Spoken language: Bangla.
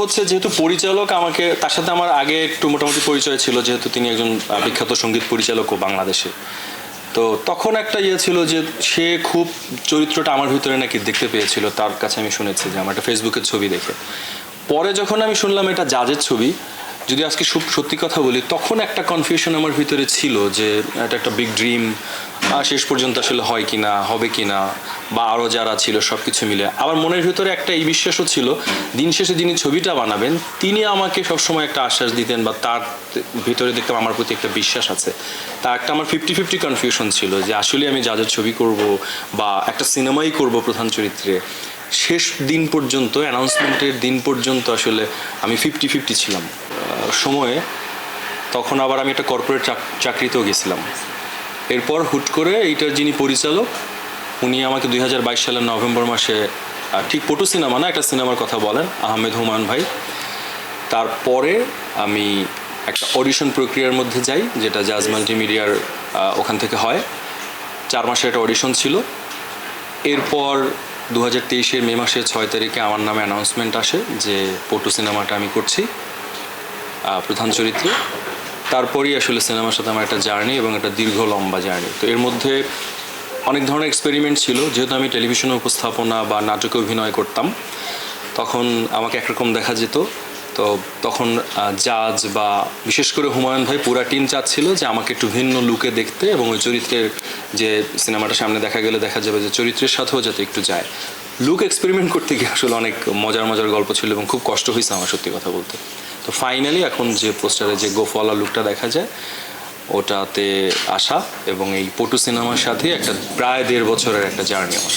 হচ্ছে যেহেতু পরিচালক আমাকে, তার সাথে আমার আগে একটু মোটামুটি পরিচয় ছিল, যেহেতু তিনি একজন বিখ্যাত সংগীত পরিচালকও বাংলাদেশে। তো তখন একটা ইয়ে ছিল যে, সে খুব চরিত্রটা আমার ভিতরে নাকি দেখতে পেয়েছিল, তার কাছে আমি শুনেছি যে, আমার একটা ফেসবুকের ছবি দেখে। পরে যখন আমি শুনলাম এটা জাজের ছবি, যদি আজকে সত্যি কথা বলি, তখন একটা কনফিউশন আমার ভিতরে ছিল যে, এটা একটা বিগ ড্রিম শেষ পর্যন্ত আসলে হয় কি না হবে কি না বা আরও যারা ছিল সব কিছু মিলে। আমার মনের ভিতরে একটা এই বিশ্বাসও ছিল, দিন শেষে যিনি ছবিটা বানাবেন, তিনি আমাকে সবসময় একটা আশ্বাস দিতেন বা তার ভিতরে দেখতাম আমার প্রতি একটা বিশ্বাস আছে। তা একটা আমার ফিফটি ফিফটি কনফিউশন ছিল যে আসলে আমি যাদের ছবি করব বা একটা সিনেমাই করব প্রধান চরিত্রে, শেষ দিন পর্যন্ত অ্যানাউন্সমেন্টের দিন পর্যন্ত আসলে আমি ফিফটি ফিফটি ছিলাম। সময়ে তখন আবার আমি একটা কর্পোরেট চাকরিতেও গেছিলাম। এরপর হুট করে এইটার যিনি পরিচালক উনি আমাকে দু হাজার বাইশ সালের নভেম্বর মাসে ঠিক পটু সিনেমা না একটা সিনেমার কথা বলেন আহমেদ হুমায়ুন ভাই। তারপরে আমি একটা অডিশন প্রক্রিয়ার মধ্যে যাই যেটা জাজ মাল্টিমিডিয়ার ওখান থেকে হয়। চার মাসের একটা অডিশন ছিল। এরপর দু হাজার তেইশের মে মাসের ছয় তারিখে আমার নামে অ্যানাউন্সমেন্ট আসে যে পটু সিনেমাটা আমি করছি প্রধান চরিত্রে। তারপরেই আসলে সিনেমার সাথে আমার একটা জার্নি এবং একটা দীর্ঘ লম্বা জার্নি। তো এর মধ্যে অনেক ধরনের এক্সপেরিমেন্ট ছিল। যেহেতু আমি টেলিভিশনে উপস্থাপনা বা নাটকে অভিনয় করতাম, তখন আমাকে একরকম দেখা যেত। তো তখন জাজ বা বিশেষ করে হুমায়ুন ভাই পুরা টিম চাচ্ছিল যে আমাকে একটু ভিন্ন লুকে দেখতে এবং ওই চরিত্রের যে সিনেমাটা সামনে দেখা গেলে দেখা যাবে যে চরিত্রের সাথেও যাতে একটু যায়। লুক এক্সপেরিমেন্ট করতে গিয়ে আসলে অনেক মজার মজার গল্প ছিল এবং খুব কষ্ট হয়েছে আমার সত্যি কথা বলতে। তো ফাইনালি এখন যে পোস্টারে যে গোফওয়ালা লুকটা দেখা যায়, ওটাতে আসা এবং এই পটু সিনেমার সাথে একটা প্রায় দেড় বছরের একটা জার্নি আমার।